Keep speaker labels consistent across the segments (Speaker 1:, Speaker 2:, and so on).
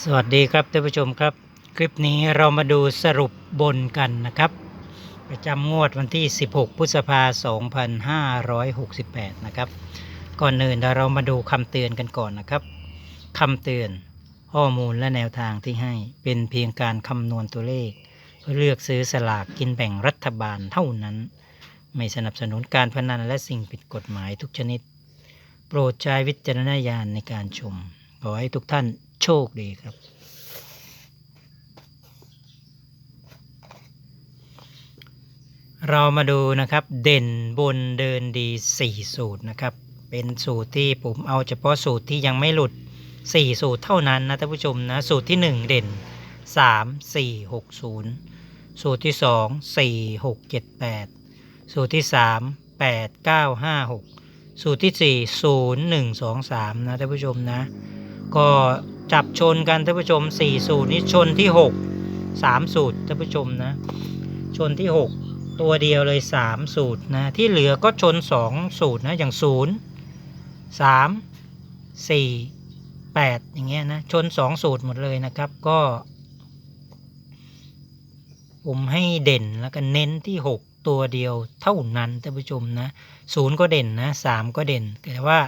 Speaker 1: สวัสดีครับท่านผู้ชมครับ คลิปนี้เรามาดูสรุปบนกันนะครับ ประจำงวดวันที่ 16 พฤษภาคม 2568 นะครับ ก่อนอื่นเรามาดูคำเตือนกันก่อนนะครับคำเตือน ข้อมูลและแนวทางที่ให้เป็นเพียงการคำนวณตัวเลข เพื่อเลือกซื้อสลากกินแบ่งรัฐบาลเท่านั้น ไม่สนับสนุนการพนันและสิ่งผิดกฎหมายทุกชนิด โปรดใช้วิจารณญาณในการชมขอให้ทุกท่าน โชคดีครับเรามาดูนะครับเด่นบนเดินดี 4 สูตรนะครับ เป็นสูตรที่ผมเอาเฉพาะสูตรที่ยังไม่หลุด 4 สูตรเท่านั้นนะท่านผู้ชมนะสูตรที่ 1 เด่น 3 4 6 0 สูตรที่ 2 4 6 7 8 สูตรที่ 3 8 9 5 6 สูตรที่ 4 0 1 2 3 นะท่านผู้ชมนะ ก็ จับชนกันท่านผู้ชม4สูตรนี้ชนที่ 6 3 สูตรท่านผู้ชมนะ ชนที่ 6 ตัวเดียวเลย 3 สูตรนะที่เหลือก็ชน 2 สูตรนะอย่าง 0 3 4 8 อย่างเงี้ยนะ ชน 2 สูตรหมดเลยนะครับก็ผมให้เด่นแล้วก็เน้นที่ 6 ตัวเดียวเท่านั้นท่านผู้ชมนะ0ก็เด่นนะ3ก็เด่นแต่ว่า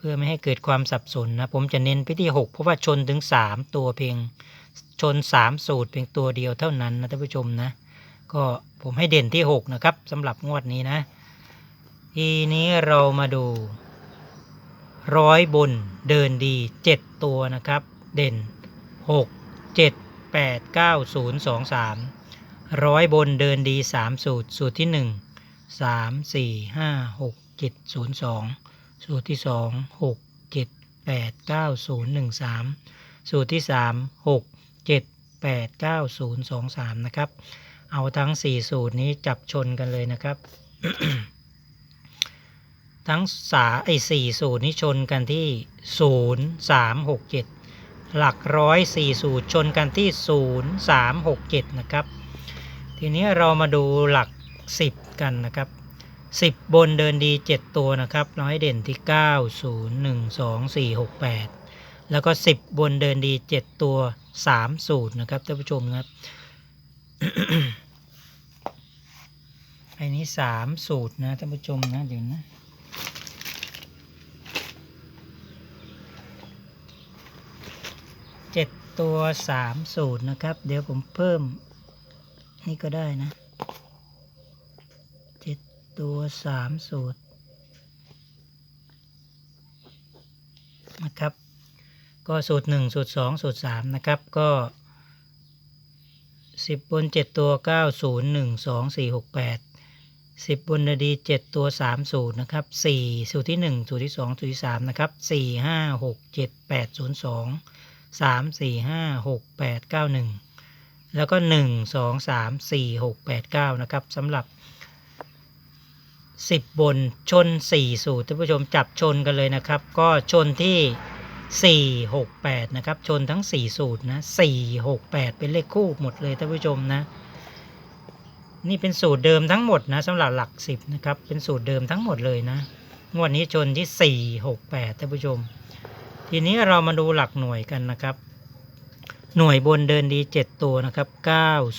Speaker 1: เพื่อไม่ให้เกิดความสับสนนะผมจะเน้นไปที่ 6 เพราะว่าชนถึง 3 ตัวเพียงชน 3 สูตรเพียงตัวเดียวเท่านั้นนะท่านผู้ชมนะ ก็ผมให้เด่นที่ 6 นะครับสำหรับงวดนี้นะ ทีนี้เรามาดูร้อยบนเดินดี 7 ตัวนะครับ เด่น 6 7 8 9 0 2 3ร้อยบนเดินดี 3 สูตร สูตรที่ 1 3 4 5 6 7 0 2 สูตรที่2 6 7 8 9 0 1 3สูตรที่3 6 7 8 9 0 2 3นะครับ เอาทั้ง4สูตรนี้จับชนกันเลยนะครับ ทั้งสาไอ้สี่สูตรนี้ชนกันที่0 3 6 7หลักร้อยสี่สูตรชนกันที่0 3 6 7นะครับ ทีนี้เรามาดูหลัก10กันนะครับ 10 บนเดินดี 7 ตัวนะครับเราให้เด่นที่ 9 0 1 2 4 6 8 แล้วก็ 10 บนเดินดี 7 ตัว 3 สูตรนะครับท่านผู้ชมครับอันนี้ 3 สูตรนะท่านผู้ชมนะเดี๋ยวนะเจ็ดตัวสามสูตรนะครับ เดี๋ยวผมเพิ่มนี่ก็ได้นะ ตัวสามสูตรนะครับ ก็สูตรหนึ่งสูตรสองสูตรสามนะครับก็สิบบนเจ็ดตัวเก้าศูนย์หนึ่งสองสี่หกแปดสิบบนดีเจ็ดตัวสามสูตรนะครับสี่สูตรที่หนึ่งสูตรที่สองสูตรที่สามนะครับสี่ห้าหกเจ็ดแปดศูนย์สองสามสี่ห้าหกแปดเก้าหนึ่งแล้วก็หนึ่งสองสามสี่หกแปดเก้านะครับสำหรับ สิบบนชนสี่สูตรท่านผู้ชมจับชนกันเลยนะครับ ก็ชนที่สี่หกแปดนะครับ ชนทั้งสี่สูตรนะสี่หกแปดเป็นเลขคู่หมดเลยท่านผู้ชมนะ นี่เป็นสูตรเดิมทั้งหมดนะสำหรับหลักสิบนะครับ เป็นสูตรเดิมทั้งหมดเลยนะ งวดนี้ชนที่สี่หกแปดท่านผู้ชม ทีนี้เรามาดูหลักหน่วยกันนะครับหน่วยบนเดินดี 7 ตัวนะครับ 9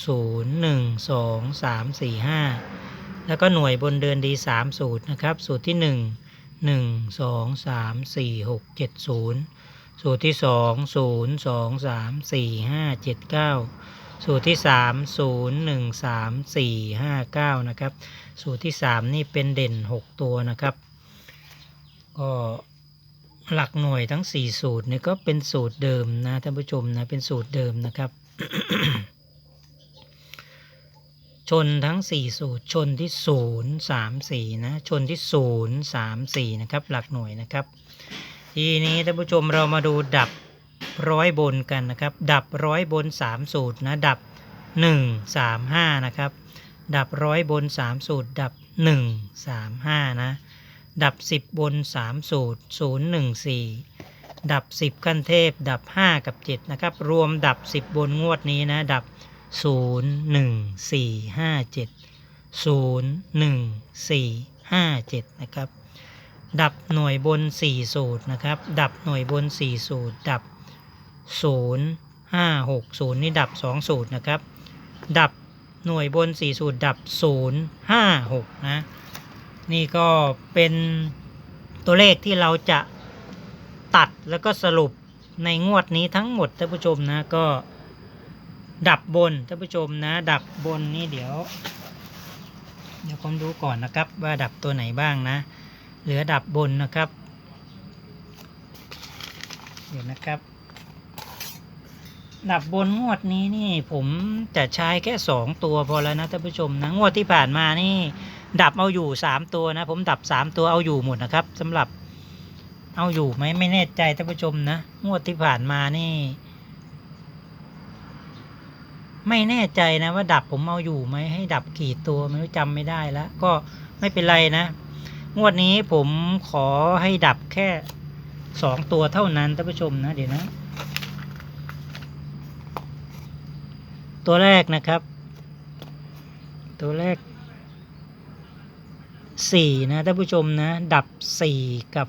Speaker 1: 0 1 2 3 4 5 แล้วก็หน่วยบนเดินดี 3 สูตรนะครับ สูตรที่ 1 1 2 3 4 6 7 0 สูตรที่ 2 0 2 3 4 5 7 9 สูตรที่ 3 0 1 3 4 5 9 นะครับ สูตรที่ 3 นี่เป็นเด่น 6 ตัวนะครับ ก็หลักหน่วยทั้ง 4 สูตรเนี่ยก็เป็นสูตรเดิมนะท่านผู้ชมนะเป็นสูตรเดิมนะครับ ชนทั้ง 4 สูตรชนที่ 0 3 4นะชนที่ 0 3 4นะครับหลักหน่วยนะครับ ทีนี้ท่านผู้ชมเรามาดูดับร้อยบนกันนะครับ ดับร้อยบน 3 สูตรนะดับ 1 3 5นะครับดับร้อยบน 3 สูตร ดับ 1 3 5นะดับ 10 บน 3 สูตร 0 1 4 ดับ 10 ขั้นเทพ ดับ 5 กับ 7 นะครับ รวมดับ 10 บนงวดนี้นะ ดับ 0 1 4 5 7 0 1 4 5 7นะครับ ดับหน่วยบน4สูตรนะครับ ดับหน่วยบน4สูตร ดับศูนย์ห้าหกศูนย์นี่ดับสองสูตรนะครับ ดับหน่วยบนสี่สูตร ดับศูนย์ห้าหกนะ นี่ก็เป็นตัวเลขที่เราจะตัดแล้วก็สรุปในงวดนี้ทั้งหมดท่านผู้ชมนะก็ ดับบนท่านผู้ชมนะ ดับบนนี่เดี๋ยว เดี๋ยวผมดูก่อนนะครับ ว่าดับตัวไหนบ้างนะ เหลือดับบนนะครับ เดี๋ยวนะครับ ดับบนงวดนี้นี่ผมจะใช้แค่สองตัวพอแล้วนะท่านผู้ชมนะงวดที่ผ่านมานี่ ดับเอาอยู่สามตัวนะ ผมดับสามตัวเอาอยู่หมดนะครับสำหรับเอาอยู่ไหมไม่แน่ใจท่านผู้ชมนะ งวดที่ผ่านมานี่ ไม่แน่ใจนะว่าดับผมเอาอยู่ไหมให้ดับกี่ตัวไม่รู้จำไม่ได้แล้ว ก็ไม่เป็นไรนะ งวดนี้ผมขอให้ดับแค่สองตัวเท่านั้นท่านผู้ชมนะเดี๋ยวนะ ตัวแรกนะครับ ตัวแรกสี่นะท่านผู้ชมนะ ดับสี่กับ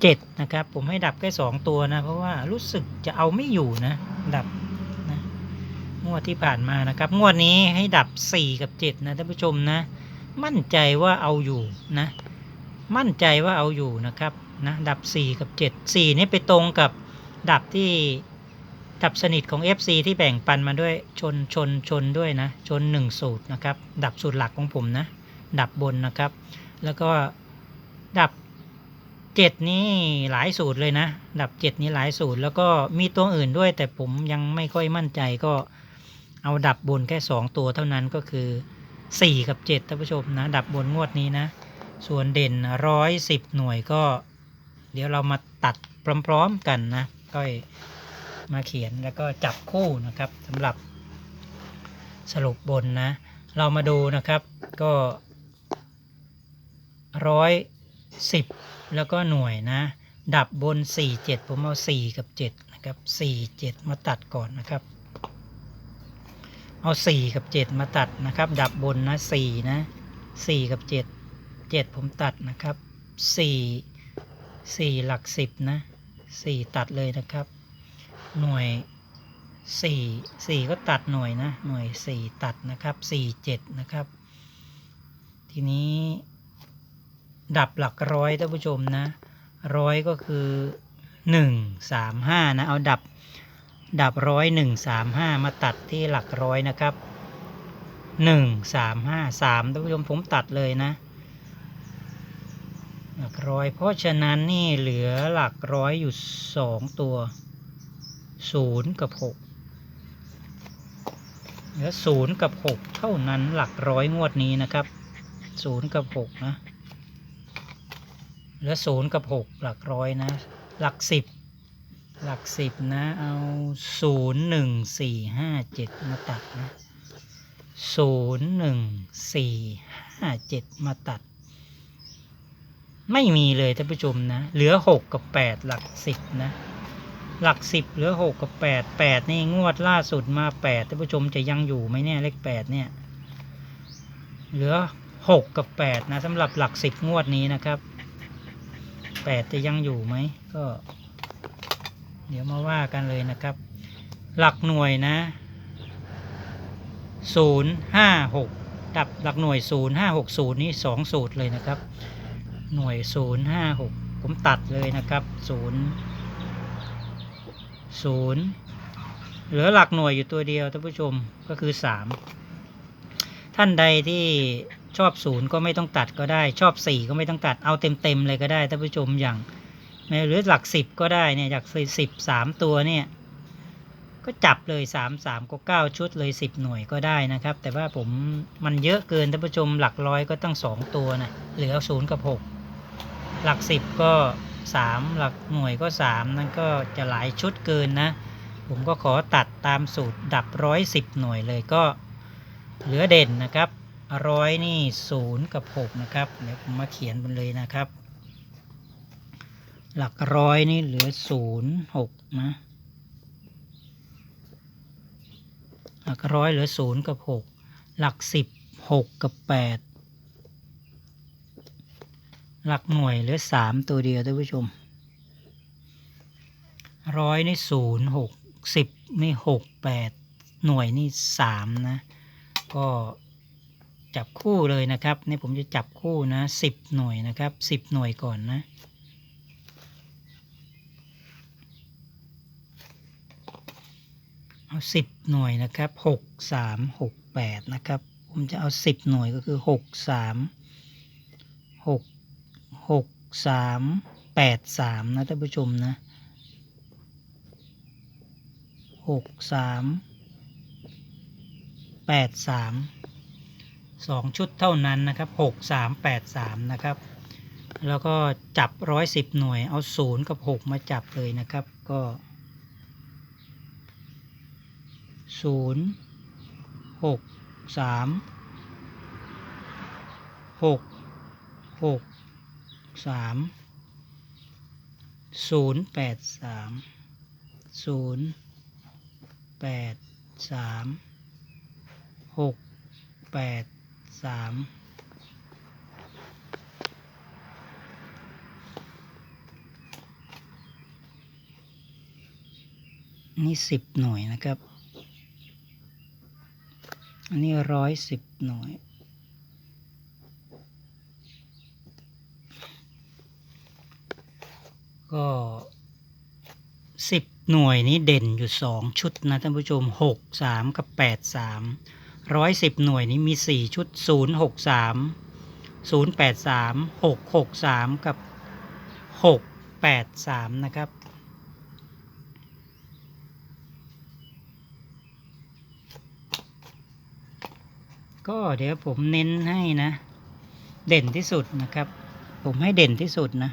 Speaker 1: เจ็ดนะครับ ผมให้ดับแค่สองตัวนะ เพราะว่ารู้สึกจะเอาไม่อยู่นะ ดับนะงวดที่ผ่านมานะครับ งวดนี้ให้ดับสี่กับเจ็ดนะท่านผู้ชมนะ มั่นใจว่าเอาอยู่นะ มั่นใจว่าเอาอยู่นะครับนะดับสี่กับเจ็ดสี่นี่ไปตรงกับดับที่ดับสนิทของ FC ที่แบ่งปันมาด้วยชนชนชนด้วยนะ ชนหนึ่งสูตรนะครับ ดับสูตรหลักของผมนะ ดับบนนะครับ แล้วก็ดับ เจ็ดนี่หลายสูตรเลยนะ ดับเจ็ดนี้หลายสูตร แล้วก็มีตัวอื่นด้วย แต่ผมยังไม่ค่อยมั่นใจก็เอาดับบนแค่สองตัวเท่านั้นก็คือสี่กับเจ็ดท่านผู้ชมนะ ดับบนงวดนี้นะ ส่วนเด่นร้อยสิบหน่วยก็ เดี๋ยวเรามาตัดพร้อมๆกันนะก้อยมาเขียนแล้วก็จับคู่นะครับสำหรับสรุปบนนะ เรามาดูนะครับก็ร้อย สิบแล้วก็หน่วยนะ ดับบน 4 7 ผมเอา 4 กับ 7 นะครับ 4 7 มาตัดก่อนนะครับ เอา 4 กับ 7 มาตัดนะครับ ดับบนนะ4นะ 4 กับ 7 7 ผมตัดนะครับ 4 4 หลัก 10 นะ 4 ตัดเลยนะครับ หน่วยสี่สี่ก็ตัดหน่วยนะ หน่วยสี่ตัดนะครับสี่เจ็ดนะครับ ทีนี้ ดับหลักร้อยท่านผู้ชมนะร้อยก็คือหนึ่งสามห้านะเอาดับดับร้อยหนึ่งสามห้ามาตัดที่หลักร้อยนะครับหนึ่งสามห้าสามท่านผู้ชมผมตัดเลยนะ หลักร้อย เพราะฉะนั้นนี่เหลือหลักร้อยอยู่สองตัวศูนย์กับหกเหลือศูนย์กับหกเท่านั้นหลักร้อยงวดนี้นะครับศูนย์กับหกนะ เหลือศูนย์กับหกหลักร้อยนะ หลักสิบหลักสิบนะ เอาศูนย์หนึ่งสี่ห้าเจ็ดมาตัดนะศูนย์หนึ่งสี่ห้าเจ็ดมาตัด ไม่มีเลยท่านผู้ชมนะ เหลือหกกับแปดหลักสิบนะ หลักสิบเหลือหกกับแปดแปดนี่งวดล่าสุดมาแปดท่านผู้ชมจะยังอยู่ไหมเนี่ยเลขแปดเนี่ย เหลือหกกับแปดนะสำหรับหลักสิบงวดนี้นะครับ แปดจะยังอยู่ไหมก็ เดี๋ยวมาว่ากันเลยนะครับ หลักหน่วยนะศูนย์ห้าหกดับหลักหน่วยศูนย์ห้าหกศูนย์นี่สองสูตรเลยนะครับ หน่วยศูนย์ห้าหกผมตัดเลยนะครับศูนย์ศูนย์เหลือหลักหน่วยอยู่ตัวเดียวท่านผู้ชมก็คือสามท่านใดที่ ชอบศูนย์ก็ไม่ต้องตัดก็ได้ ชอบสี่ก็ไม่ต้องตัดเอาเต็มเต็มๆเลยก็ได้ท่านผู้ชมอย่างหรือหลักสิบก็ได้เนี่ยจากสิบสามตัวเนี่ยก็จับเลยสามสามก็เก้าชุดเลยสิบหน่วยก็ได้นะครับ แต่ว่าผมมันเยอะเกินท่านผู้ชมหลักร้อยก็ตั้งสองตัวนะเหลือศูนย์กับหกหลักสิบก็สามหลักหน่วยก็สามนั่นก็จะหลายชุดเกินนะ ผมก็ขอตัดตามสูตรดับร้อยสิบหน่วยเลยก็เหลือเด่นนะครับ ร้อยนี่ศูนย์กับหกนะครับ เดี๋ยวผมมาเขียนบนเลยนะครับ หลักร้อยนี่เหลือศูนย์หกนะ หลักร้อยเหลือศูนย์กับหกหลักสิบหกกับแปดหลักหน่วยเหลือสามตัวเดียวท่านผู้ชมร้อยนี่ศูนย์หกสิบนี่หกแปดหน่วยนี่สามนะ ก็ จับคู่เลยนะครับนี่ผมจะจับคู่นะสิบหน่วยนะครับสิบหน่วยก่อนนะเอาสิบหน่วยนะครับหกสามหกแปดนะครับ ผมจะเอาสิบหน่วยก็คือหกสามหกหกสามแปดสามนะท่านผู้ชมนะหกสามแปดสาม สองชุดเท่านั้นนะครับหกสามแปดสามนะครับ แล้วก็จับร้อยสิบหน่วยเอาศูนย์กับหกมาจับเลยนะครับ ก็ศูนย์หกสามหกหกสามศูนย์แปด สามนี่สิบหน่วยนะครับ อันนี้ร้อยสิบหน่วย ก็สิบหน่วยนี้เด่นอยู่สองชุดนะท่านผู้ชมหกสามกับแปดสาม ร้อยสิบหน่วยนี้มีสี่ชุดศูนย์หกสามศูนย์แปดสามหกหกสามกับหกแปดสามนะครับ ก็เดี๋ยวผมเน้นให้นะ เด่นที่สุดนะครับ ผมให้เด่นที่สุดนะ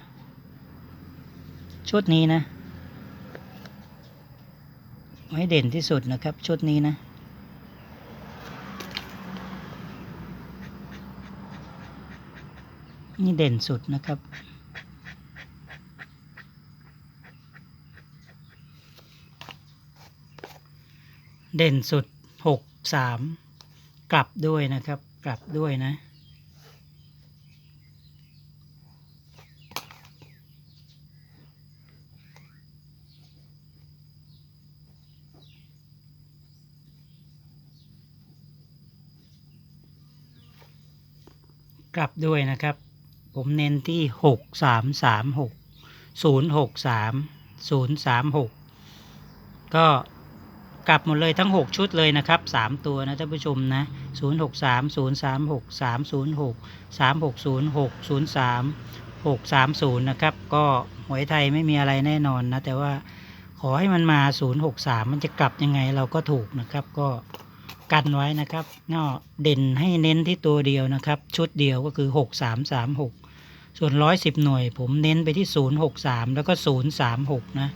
Speaker 1: ชุดนี้นะ ให้เด่นที่สุดนะครับ ชุดนี้นะ นี่เด่นสุดนะครับ เด่นสุดหกสามกลับด้วยนะครับ กลับด้วยนะ กลับด้วยนะครับ ผมเน้นที่หกสามสามหกศูนย์หกสามศูนย์สามหกก็กลับหมดเลยทั้ง 6 ชุดเลยนะครับ 3 ตัวนะท่านผู้ชมนะ 0 6 3 0 3 6 3 0 6 3 6 0 6 0 3 6 3 0 นะครับ ก็หวยไทยไม่มีอะไรแน่นอนนะ แต่ว่าขอให้มันมา 0 6 3 มันจะกลับยังไงเราก็ถูกนะครับก็ กันไว้นะครับก็เด่นให้เน้นที่ตัวเดียวนะครับ ชุดเดียวก็คือ 6 3 3 6 ส่วน 110 หน่วย ผมเน้นไปที่ 0 6 3 แล้วก็ 0 3 6 นะ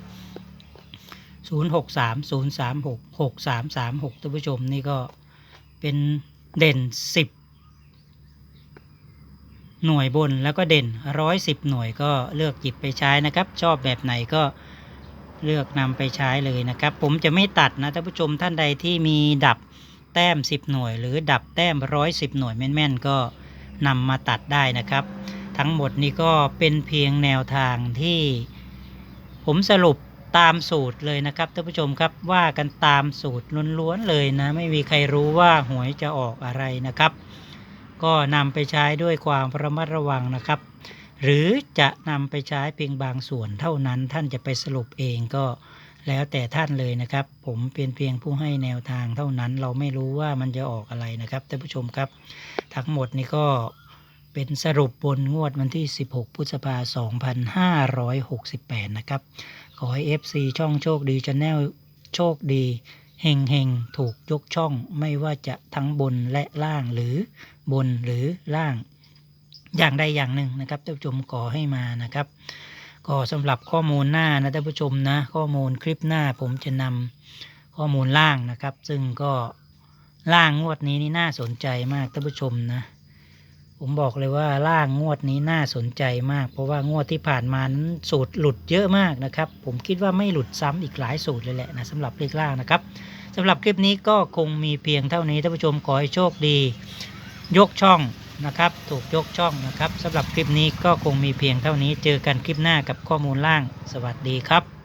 Speaker 1: ศูนย์หกสามศูนย์สามหกหกสามสามหกท่านผู้ชมนี่ก็เป็นเด่นสิบหน่วยบนแล้วก็เด่นร้อยสิบหน่วยก็เลือกหยิบไปใช้นะครับ ชอบแบบไหนก็เลือกนำไปใช้เลยนะครับ ผมจะไม่ตัดนะท่านผู้ชมท่านใดที่มีดับ แต้มสิบหน่วย หรือดับแต้มร้อยสิบหน่วยแม่นๆ ก็นำมาตัดได้นะครับ ทั้งหมดนี้ก็เป็นเพียงแนวทางที่ผมสรุปตามสูตรเลยนะครับท่านผู้ชมครับว่ากันตามสูตรล้วนๆเลยนะ ไม่มีใครรู้ว่าหวยจะออกอะไรนะครับ ก็นำไปใช้ด้วยความระมัดระวังนะครับ หรือจะนำไปใช้เพียงบางส่วนเท่านั้นท่านจะไปสรุปเองก็ แล้วแต่ท่านเลยนะครับ ผมเป็นเพียงผู้ให้แนวทางเท่านั้น เราไม่รู้ว่ามันจะออกอะไรนะครับท่านผู้ชมครับ ทั้งหมดนี้ก็เป็นสรุปบนงวดวันที่ 16 พฤษภาคม2568 นะครับ ขอให้ FC ช่องโชคดีชาแนลโชคดีเฮงเฮงถูกยกช่องไม่ว่าจะทั้งบนและล่างหรือบนหรือล่าง อย่างใดอย่างหนึ่งนะครับท่านผู้ชมขอให้มานะครับ ก็สำหรับข้อมูลหน้านะท่านผู้ชมนะ ข้อมูลคลิปหน้าผมจะนำข้อมูลล่างนะครับ ซึ่งก็ล่างงวดนี้นี่น่าสนใจมากท่านผู้ชมนะ ผมบอกเลยว่าล่างงวดนี้น่าสนใจมาก เพราะว่างวดที่ผ่านมานั้นสูตรหลุดเยอะมากนะครับ ผมคิดว่าไม่หลุดซ้ำอีกหลายสูตรเลยแหละนะสำหรับเลขล่างนะครับสำหรับคลิปนี้ก็คงมีเพียงเท่านี้ท่านผู้ชมขอให้โชคดี ยกช่อง นะครับ ถูกยกช่องนะครับสำหรับคลิปนี้ก็คงมีเพียงเท่านี้เจอกันคลิปหน้ากับข้อมูลล่าง สวัสดีครับ